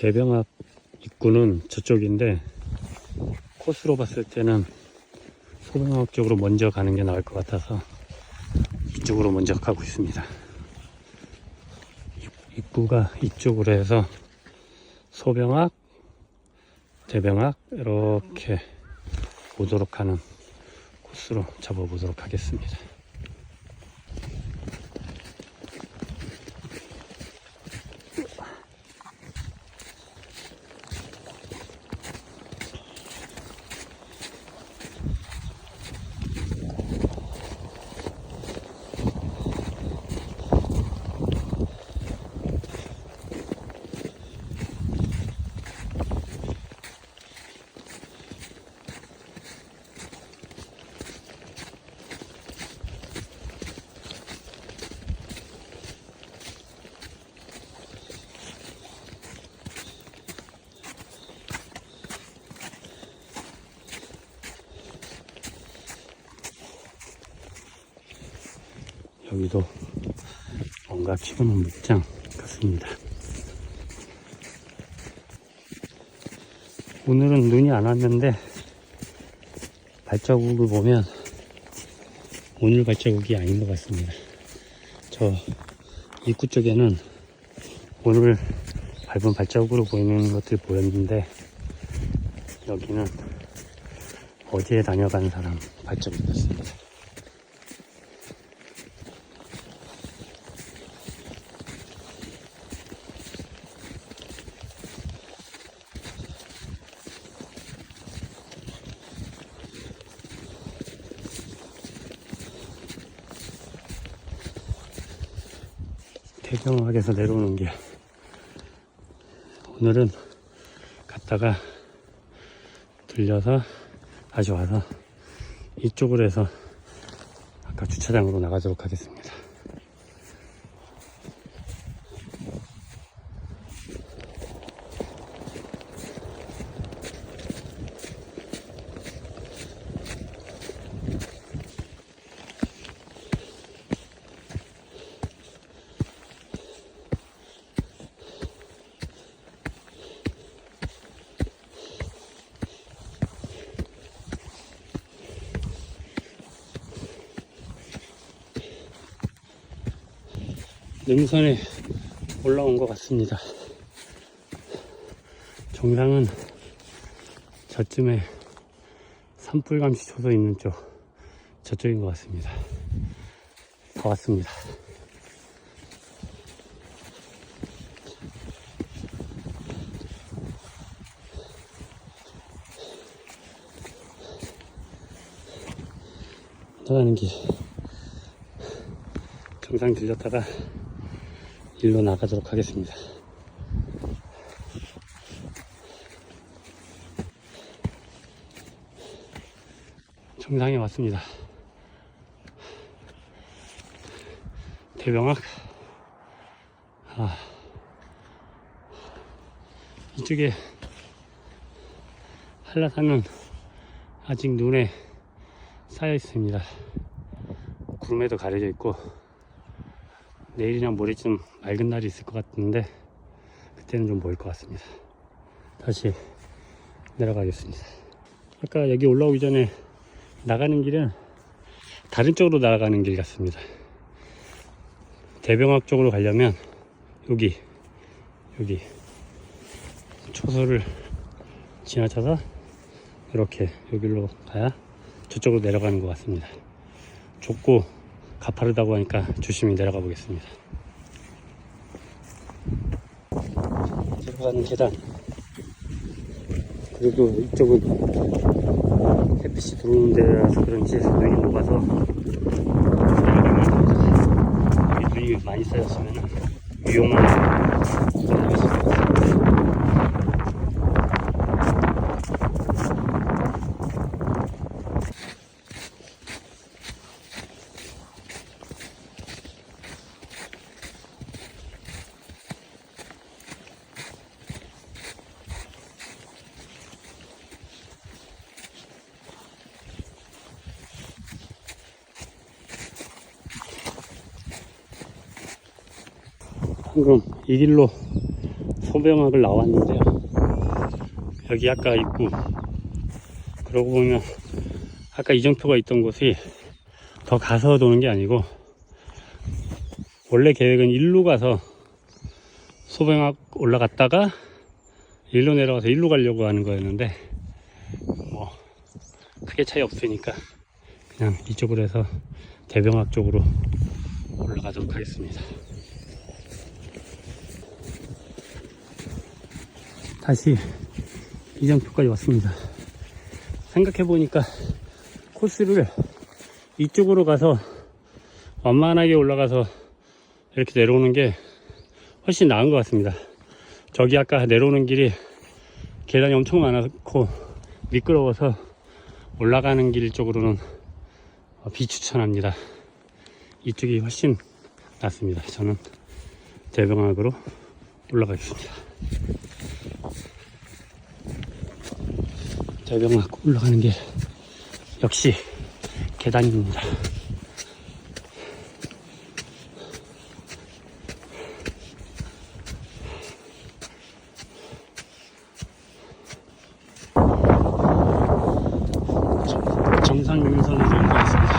대병학 입구는 저쪽인데 코스로 봤을 때는 소병학 쪽으로 먼저 가는 게 나을 것 같아서 이쪽으로 먼저 가고 있습니다. 입- 입구가 이쪽으로 해서 소병학, 대병학 이렇게 오도록 하는 코스로 잡아보도록 하겠습니다. 여기도 뭔가 키우는 목장 같습니다. 오늘은 눈이 안 왔는데 발자국을 보면 오늘 발자국이 아닌 것 같습니다. 저 입구 쪽에는 오늘 밟은 발자국으로 보이는 것들이 보였는데 여기는 어디에 다녀간 사람 발자국이었습니 다. 대경학에서 내려오는 길. 오늘은 갔다가 들려서 다시 와서 이쪽으로 해서 아까 주차장으로 나가도록 하겠습니다. 능선에 올라온 것 같습니다. 정상은 저쯤에 산불감시 쳐서 있는 쪽, 저쪽인 것 같습니다. 다 왔습니다. 나가는 길. 정상 들렸다가 일로 나가도록 하겠습니다. 정상에 왔습니다. 대병학. 아, 이쪽에 한라산은 아직 눈에 쌓여 있습니다. 구름에도 가려져 있고 내일이나 모레쯤 맑은 날이 있을 것 같은데 그때는 좀 보일 것 같습니다. 다시 내려가겠습니다. 아까 여기 올라오기 전에 나가는 길은 다른 쪽으로 나가는 길 같습니다. 대병학 쪽으로 가려면 여기 여기 초소를 지나쳐서 이렇게 여기로 가야 저쪽으로 내려가는 것 같습니다. 좁고 가파르다고 하니까 조심히 내려가 보겠습니다. 내려가는 계단. 그리고 이쪽은 햇빛이 들어오는 데라서 그런지 눈이 녹아서 눈이 많이 쌓였으면 위험한 그런 것일 것 같습니다. 방금 이 길로 소 소병학을 나왔는데요. 여기 아까 있고, 그러고 보면 아까 이정표가 있던 곳이 더 가서 도는 게 아니고 원래 계획은 일로 가서 소병학 올라갔다가 일로 내려가서 일로 가려고 하는 거였는데 뭐 크게 차이 없으니까 그냥 이쪽으로 해서 대병학 쪽으로 올라가도록 하겠습니다. 다시 이정표까지 왔습니다. 생각해 보니까 코스를 이쪽으로 가서 완만하게 올라가서 이렇게 내려오는 게 훨씬 나은 것 같습니다. 저기 아까 내려오는 길이 계단이 엄청 많았고 미끄러워서 올라가는 길 쪽으로는 비추천합니다. 이쪽이 훨씬 낫습니다. 저는 대병학으로 올라가겠습니다. 대병학 올라가는 길 역시 계단입니다. 정상 유선을 연구했습니다.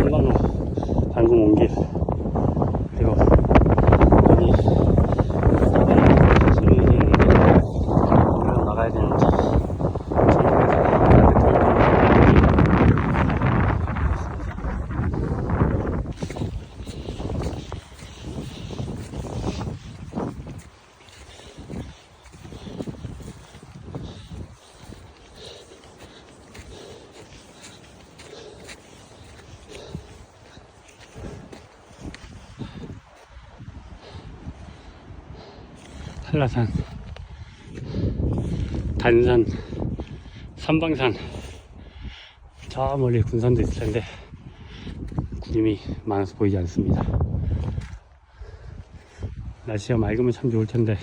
한번호 방금 온 길. 그리고 여기 소리가 들리는데 우리가 나가야 되는지 한라산, 단산, 삼방산, 저 멀리 군산도 있을 텐데 구름이 많아서 보이지 않습니다. 날씨가 맑으면 참 좋을 텐데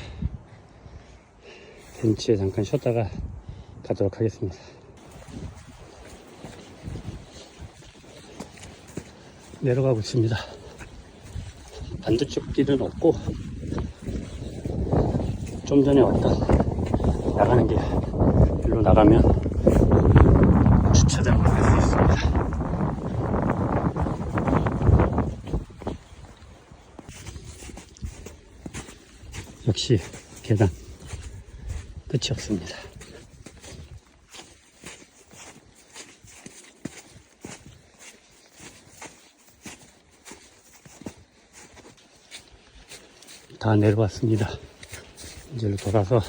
벤치에 잠깐 쉬었다가 가도록 하겠습니다. 내려가고 있습니다. 반대쪽 길은 없고 좀 전에 왔던 나가는 길 일로 나가면 주차장으로 갈 수 있습니다. 역시 계단 끝이 없습니다. 다 내려왔습니다. 이제로 돌아서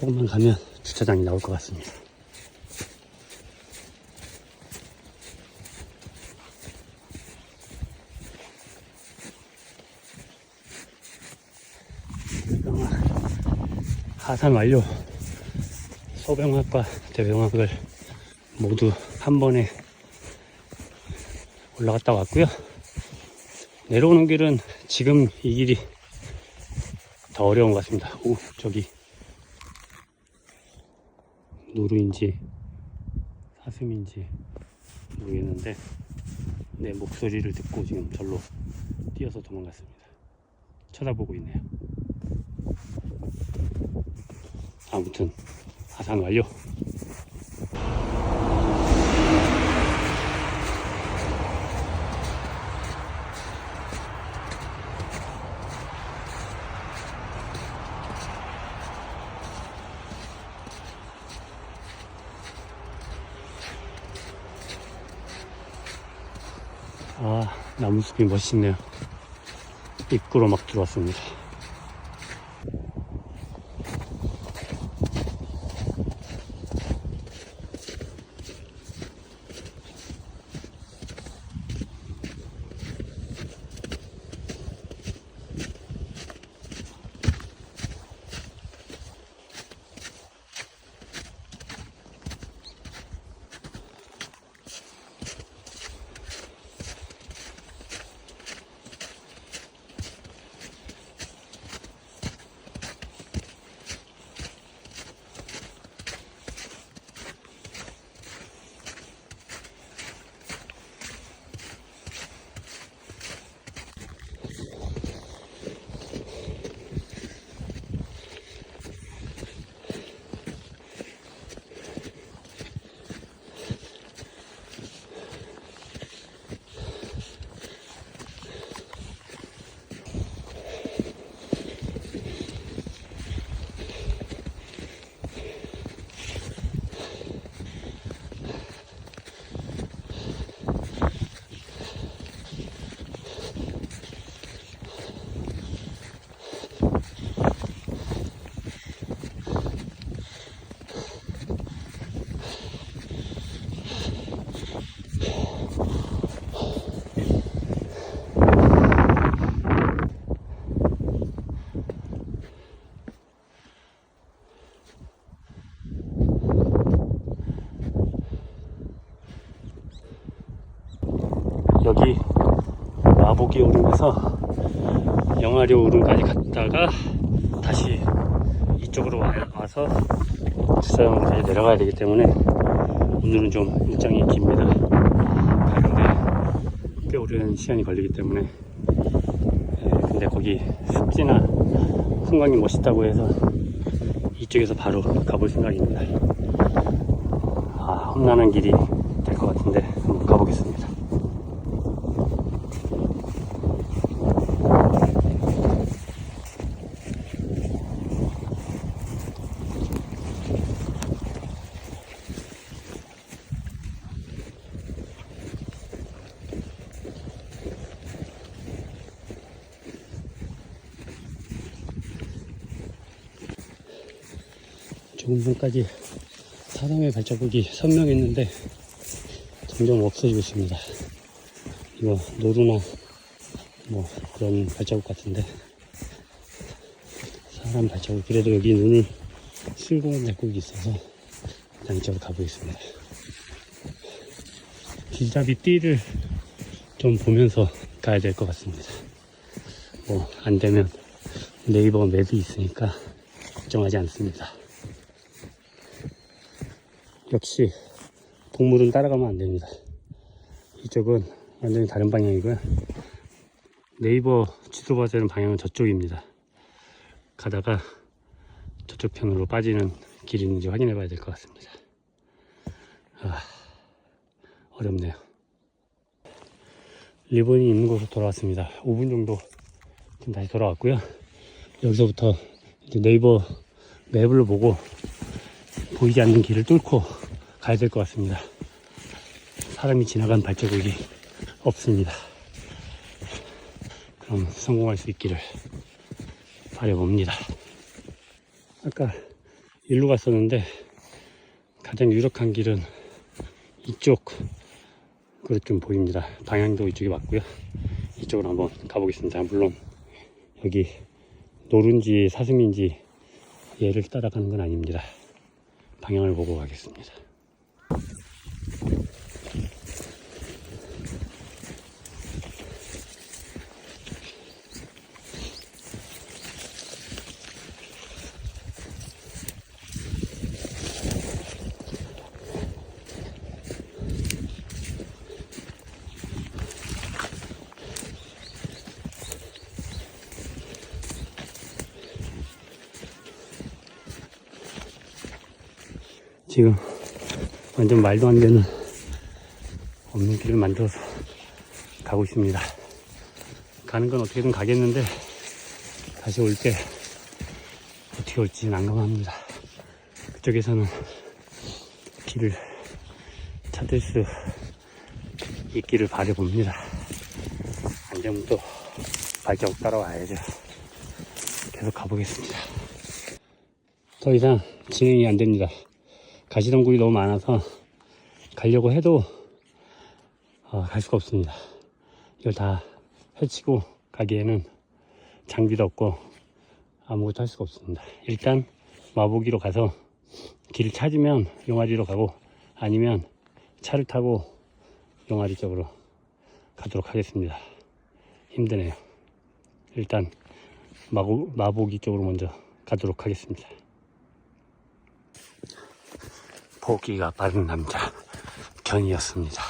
조금만 가면 주차장이 나올 것 같습니다. 하산 완료. 소병학과 대병학을 모두 한 번에 올라갔다 왔고요. 내려오는 길은 지금 이 길이 더 어려운 것 같습니다. 오, 저기 노루인지 사슴인지 모르겠는데 내 목소리를 듣고 지금 절로 뛰어서 도망갔습니다. 쳐다보고 있네요. 아무튼 하산 완료. 아, 나무숲이 멋있네요. 입구로 막 들어왔습니다. 용아리 오름까지 갔다가 다시 이쪽으로 와, 와서 주사장으로 내려가야 되기 때문에 오늘은 좀 일정이 깁니다. 가는데 꽤 오랜 시간이 걸리기 때문에 예, 근데 거기 습지나 풍광이 멋있다고 해서 이쪽에서 바로 가볼 생각입니다. 아, 험난한 길이 될 것 같은데 한번 가보겠습니다. 조금 전까지 사람의 발자국이 선명했는데 점점 없어지고 있습니다. 이거 노루나 뭐 그런 발자국 같은데 사람 발자국 그래도 여기 눈을 쓸고 온 발자국이 있어서 일단 이쪽으로 가보겠습니다. 길잡이 띠를 좀 보면서 가야 될 것 같습니다. 뭐 안 되면 네이버 맵이 있으니까 걱정하지 않습니다. 역시 동물은 따라가면 안 됩니다. 이쪽은 완전히 다른 방향이고요. 네이버 지도가 되는 방향은 저쪽입니다. 가다가 저쪽 편으로 빠지는 길이 있는지 확인해 봐야 될 것 같습니다. 아, 어렵네요. 리본이 있는 곳으로 돌아왔습니다. 5분 정도 지금 다시 돌아왔고요. 여기서부터 네이버 맵을 보고 보이지 않는 길을 뚫고 가야 될 것 같습니다. 사람이 지나간 발자국이 없습니다. 그럼 성공할 수 있기를 바라봅니다. 아까 일로 갔었는데 가장 유력한 길은 이쪽으로 좀 보입니다. 방향도 이쪽이 맞고요. 이쪽으로 한번 가보겠습니다. 물론 여기 노른지 사슴인지 얘를 따라가는 건 아닙니다. 방향을 보고 가겠습니다. 지금 완전 말도 안 되는 없는 길을 만들어서 가고 있습니다. 가는 건 어떻게든 가겠는데 다시 올 때 어떻게 올지 난감합니다. 그쪽에서는 길을 찾을 수 있기를 바라봅니다. 안 되면 또 발자국 따라와야죠. 계속 가보겠습니다. 더 이상 진행이 안 됩니다. 가시덤굴이 너무 많아서 가려고 해도 어, 갈 수가 없습니다. 이걸 다 헤치고 가기에는 장비도 없고 아무것도 할 수가 없습니다. 일단 마보기로 가서 길을 찾으면 용아리로 가고 아니면 차를 타고 용아리 쪽으로 가도록 하겠습니다. 힘드네요. 일단 마고, 마보기 쪽으로 먼저 가도록 하겠습니다. 보기가 빠른 남자 견이었습니다.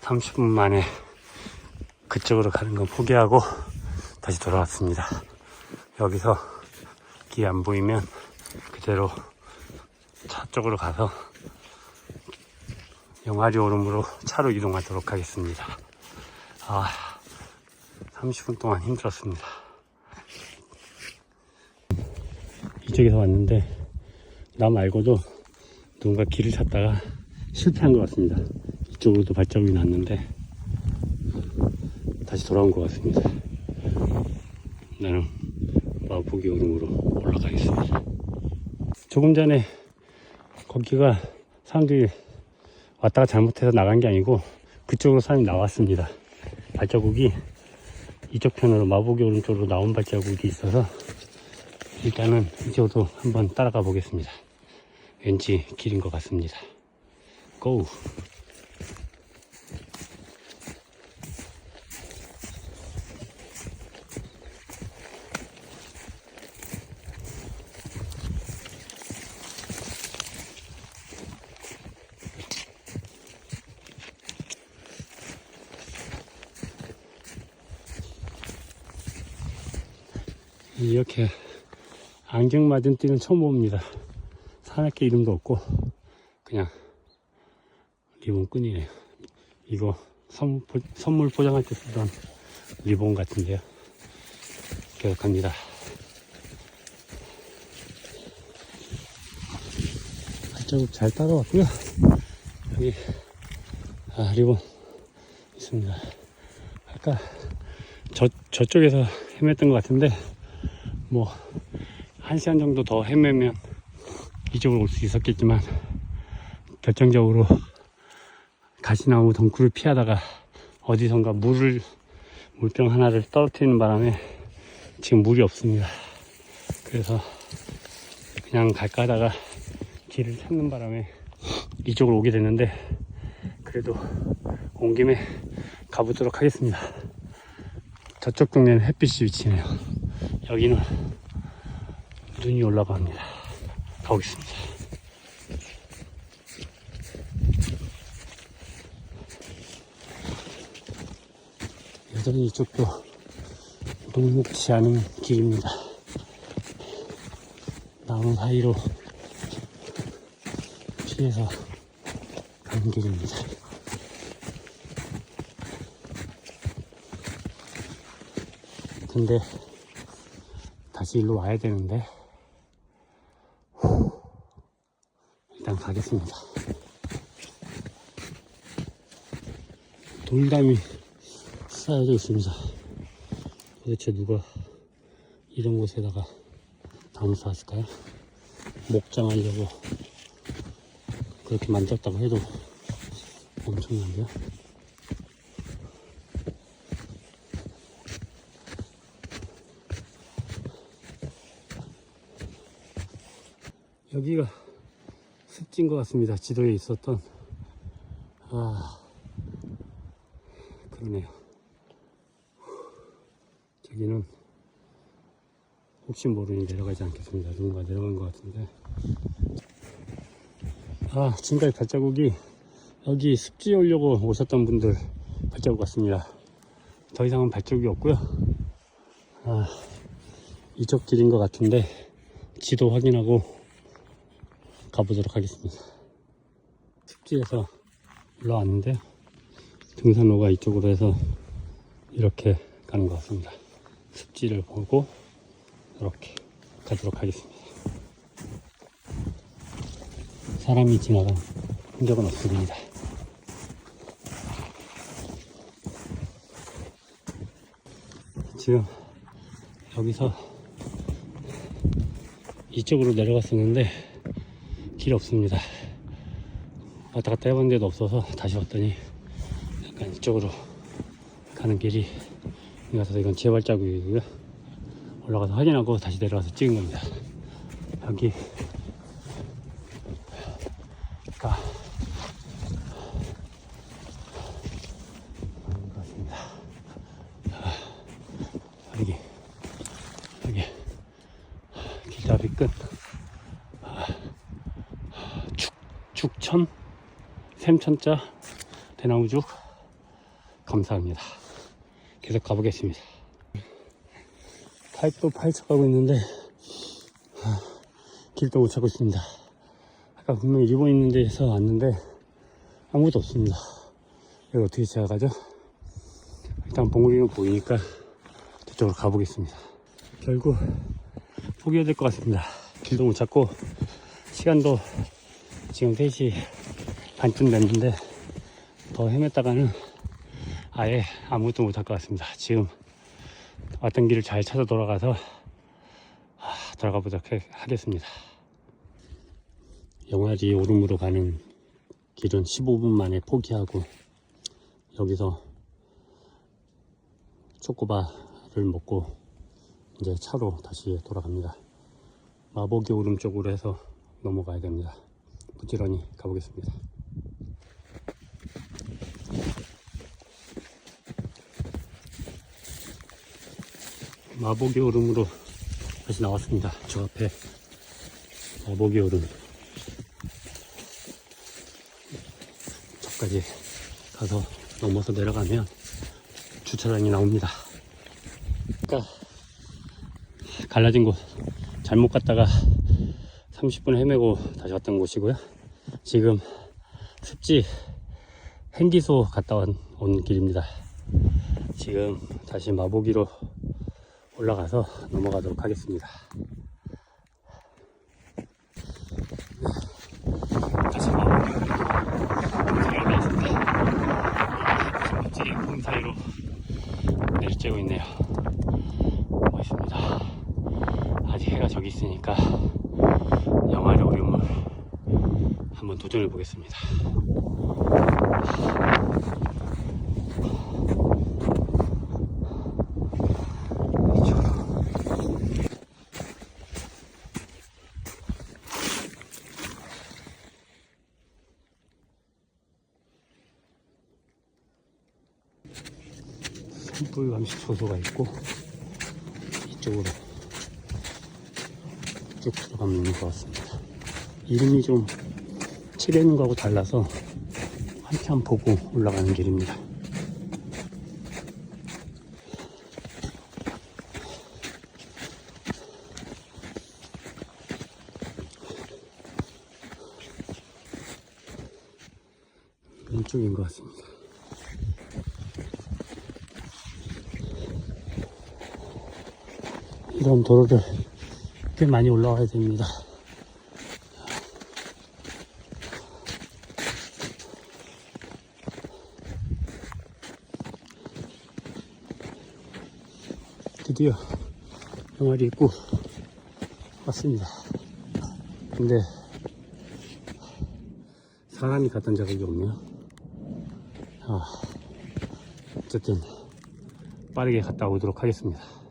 30분 만에 그쪽으로 가는 건 포기하고 다시 돌아왔습니다. 여기서 길 안 보이면 그대로 차 쪽으로 가서 영아리 오름으로 차로 이동하도록 하겠습니다. 아, 30분 동안 힘들었습니다. 이쪽에서 왔는데 나 말고도 누군가 길을 찾다가 실패한 것 같습니다. 이쪽으로도 발자국이 났는데 다시 돌아온 것 같습니다. 나는 마보기 오름으로 올라가겠습니다. 조금 전에 거기가 사람들이 왔다가 잘못해서 나간 게 아니고 그쪽으로 사람이 나왔습니다. 발자국이 이쪽 편으로 마보기 오른쪽으로 나온 발자국이 있어서 일단은 이쪽으로 한번 따라가 보겠습니다. 왠지 길인 것 같습니다. 고! 이렇게 안경 맞은 띠는 처음 봅니다. 산악계 이름도 없고 그냥 리본 끈이네요. 이거 선물, 포장할 때 쓰던 리본 같은데요. 계속 갑니다. 발자국 잘 따라왔고요. 여기 아 리본 있습니다. 아까 저 저쪽에서 헤맸던 것 같은데 뭐한 시간 정도 더 헤매면 이쪽으로 올 수 있었겠지만 결정적으로 가시나무 덩굴을 피하다가 어디선가 물을 물병 하나를 떨어뜨리는 바람에 지금 물이 없습니다. 그래서 그냥 갈까 하다가 길을 찾는 바람에 이쪽으로 오게 됐는데 그래도 온 김에 가보도록 하겠습니다. 저쪽 동네는 햇빛이 비치네요. 여기는 눈이 올라가 합니다. 가보겠습니다. 여전히 이쪽도 녹록치 않은 길입니다. 나무 사이로 피해서 가는 길입니다. 근데 다시 일로 와야 되는데 후, 일단 가겠습니다. 돌담이 쌓여져 있습니다. 도대체 누가 이런 곳에다가 담을 쌓았을까요? 목장하려고 그렇게 만들었다고 해도 엄청난데요? 여기가 습지인 것 같습니다. 지도에 있었던 아 그러네요. 저기는 혹시 모르니 내려가지 않겠습니다. 누군가 내려간 것 같은데 아 지금까지 발자국이 여기 습지 오려고 오셨던 분들 발자국 같습니다. 더 이상은 발자국이 없고요. 아 이쪽 길인 것 같은데 지도 확인하고 가보도록 하겠습니다. 습지에서 올라왔는데 등산로가 이쪽으로 해서 이렇게 가는 것 같습니다. 습지를 보고 이렇게 가도록 하겠습니다. 사람이 지나간 흔적은 없습니다. 지금 여기서 이쪽으로 내려갔었는데 길 없습니다. 왔다 갔다 해본 데도 없어서 다시 왔더니 약간 이쪽으로 가는 길이 같아서 이건 제 발자국이고요. 올라가서 확인하고 다시 내려가서 찍은 겁니다. 여기 가 맞는 것 같습니다. 아, 여기 여기 길잡이 끝 아, 죽 죽천 샘천자 대나무죽 감사합니다. 계속 가보겠습니다. 파이프 파헤쳐가고 있는데 아, 길도 못 찾고 있습니다. 아까 분명히 일본 있는 데서 왔는데 아무것도 없습니다. 여기 어떻게 지나가죠? 일단 봉우리는 보이니까 저쪽으로 가보겠습니다. 결국 포기해야 될 것 같습니다. 길도 못 찾고 시간도 지금 3시 반쯤 됐는데 더 헤맸다가는 아예 아무것도 못할 것 같습니다. 지금 왔던 길을 잘 찾아 돌아가서 아, 들어가 보도록 하- 하겠습니다. 영화리 오름으로 가는 길은 15분 만에 포기하고 여기서 초코바를 먹고 이제 차로 다시 돌아갑니다. 마보기 오름 쪽으로 해서 넘어가야 됩니다. 부지런히 가보겠습니다. 마보기 오름으로 다시 나왔습니다. 저 앞에 마보기 오름 저까지 가서 넘어서 내려가면 주차장이 나옵니다. 아까 갈라진 곳 잘못 갔다가 30분 헤매고 다시 왔던 곳이고요. 지금 습지 행기소 갔다 온, 온 길입니다. 지금 다시 마보기로 올라가서 넘어가도록 하겠습니다. 내리쬐고 있네요. 멋있습니다. 아직 해가 저기 있으니까 영화를 오름을 한번 도전해 보겠습니다. 산불 감시 초소가 있고 이쪽으로 쭉 들어가면 있는 것 같습니다. 이름이 좀 칠해놓은 거하고 달라서 한참 보고 올라가는 길입니다. 왼쪽인 것 같습니다. 이런 도로를 꽤 많이 올라와야 됩니다. 드디어 병아리 입고 왔습니다. 근데 사람이 갔던 적이 없네요. 아, 어쨌든 빠르게 갔다 오도록 하겠습니다.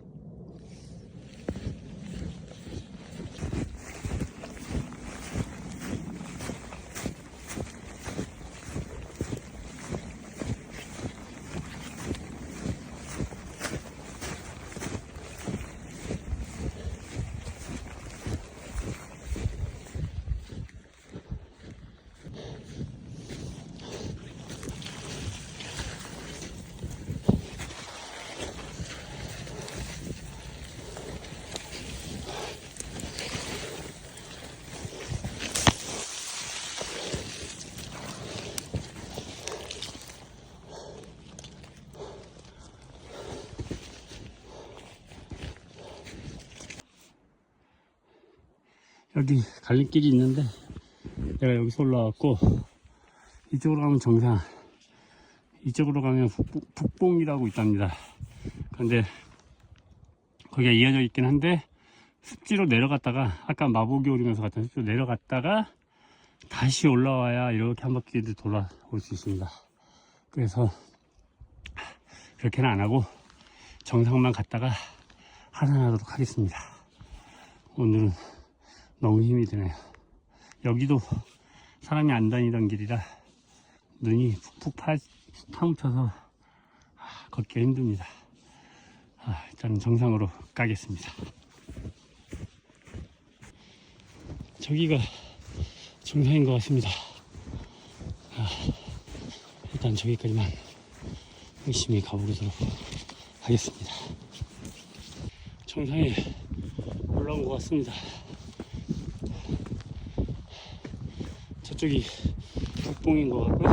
여기 갈림길이 있는데 내가 여기서 올라왔고 이쪽으로 가면 정상 이쪽으로 가면 북봉, 북봉 이라고 있답니다. 근데 거기가 이어져 있긴 한데 습지로 내려갔다가 아까 마보기 오르면서 갔던 습지로 내려갔다가 다시 올라와야 이렇게 한 바퀴를 돌아올 수 있습니다. 그래서 그렇게는 안 하고 정상만 갔다가 하산하도록 하겠습니다. 오늘은 너무 힘이 드네요. 여기도 사람이 안 다니던 길이라 눈이 푹푹 파, 파묻혀서 아, 걷기가 힘듭니다. 아, 일단 정상으로 가겠습니다. 저기가 정상인 것 같습니다. 아, 일단 저기까지만 열심히 가보도록 하겠습니다. 정상에 올라온 것 같습니다. 저쪽이 북봉인 것 같고요.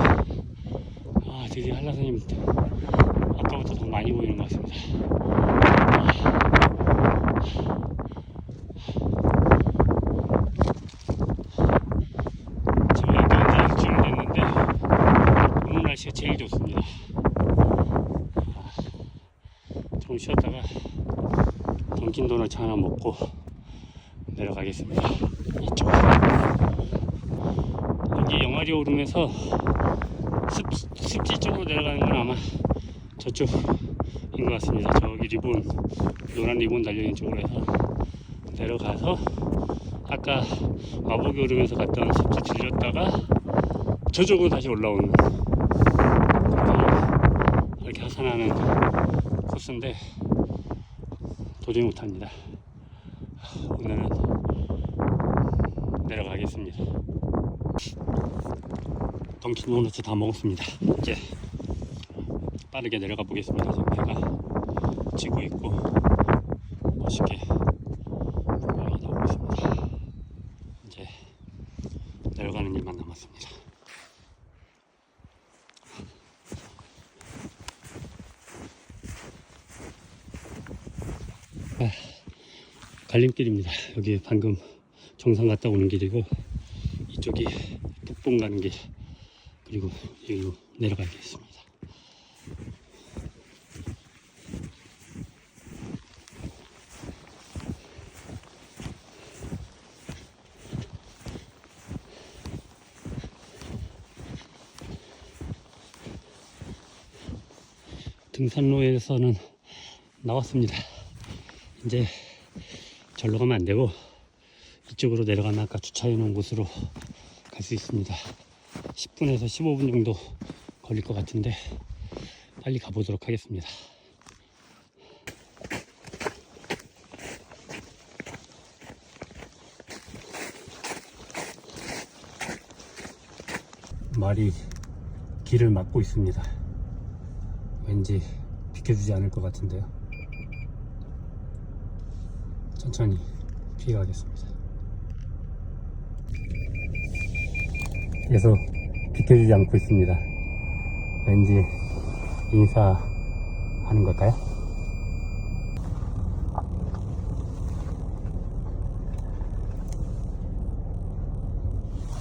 아, 드디어 한라산이 아까부터 더 많이 보이는 것 같습니다. 저희 현재 진행됐는데 오늘 날씨가 제일 좋습니다. 아, 좀 쉬었다가 던킨 도넛 하나 먹고 내려가겠습니다. 이쪽. 영화리 오름에서 습, 습지 쪽으로 내려가는 건 아마 저쪽인 것 같습니다. 저기 리본, 노란 리본 달려있는 쪽으로 해서 내려가서 아까 마보기 오르면서 갔던 습지 들렸다가 저쪽으로 다시 올라오는 이렇게 하산하는 코스인데 도저히 못합니다. 오늘은 내려가겠습니다. 던킨 도넛 다 먹었습니다. 이제 빠르게 내려가 보겠습니다. 지금 배가 지고 있고 멋있게 풍경이 나오고 있습니다. 이제 내려가는 일만 남았습니다. 아, 갈림길입니다. 여기 방금 정상 갔다 오는 길이고 이쪽이 북봉 가는 길. 그리고 여기로 내려가겠습니다. 등산로에서는 나왔습니다. 이제 절로 가면 안 되고 이쪽으로 내려가면 아까 주차해 놓은 곳으로 갈 수 있습니다. 10분에서 15분 정도 걸릴 것 같은데 빨리 가보도록 하겠습니다. 말이 길을 막고 있습니다. 왠지 비켜주지 않을 것 같은데요. 천천히 피해가겠습니다. 계속 비켜주지 않고 있습니다. 왠지 인사하는 걸까요?